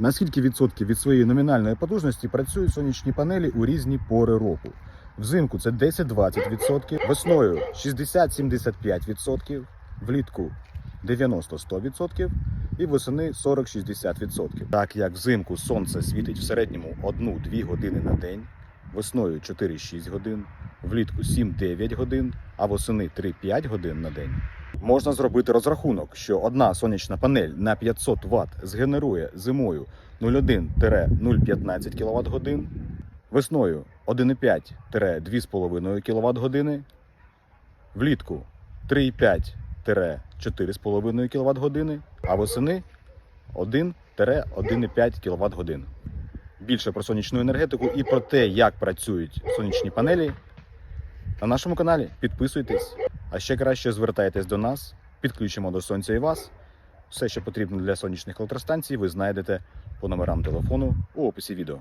На скільки відсотків від своєї номінальної потужності працюють сонячні панелі у різні пори року? Взимку це 10-20%, весною 60-75%, влітку 90-100% і восени 40-60%. Так як взимку сонце світить в середньому 1-2 години на день, весною 4-6 годин, влітку 7-9 годин, а восени 3-5 годин на день. Можна зробити розрахунок, що одна сонячна панель на 500 Вт згенерує зимою 0,1-0,15 кВт годин, весною 1,5-2,5 кВт години, влітку 3,5-4,5 кВт години, а восени 1-1,5 кВт годин. Більше про сонячну енергетику і про те, як працюють сонячні панелі на нашому каналі. Підписуйтесь, а ще краще звертайтесь до нас, підключимо до сонця і вас. Все, що потрібно для сонячних електростанцій, ви знайдете по номерам телефону у описі відео.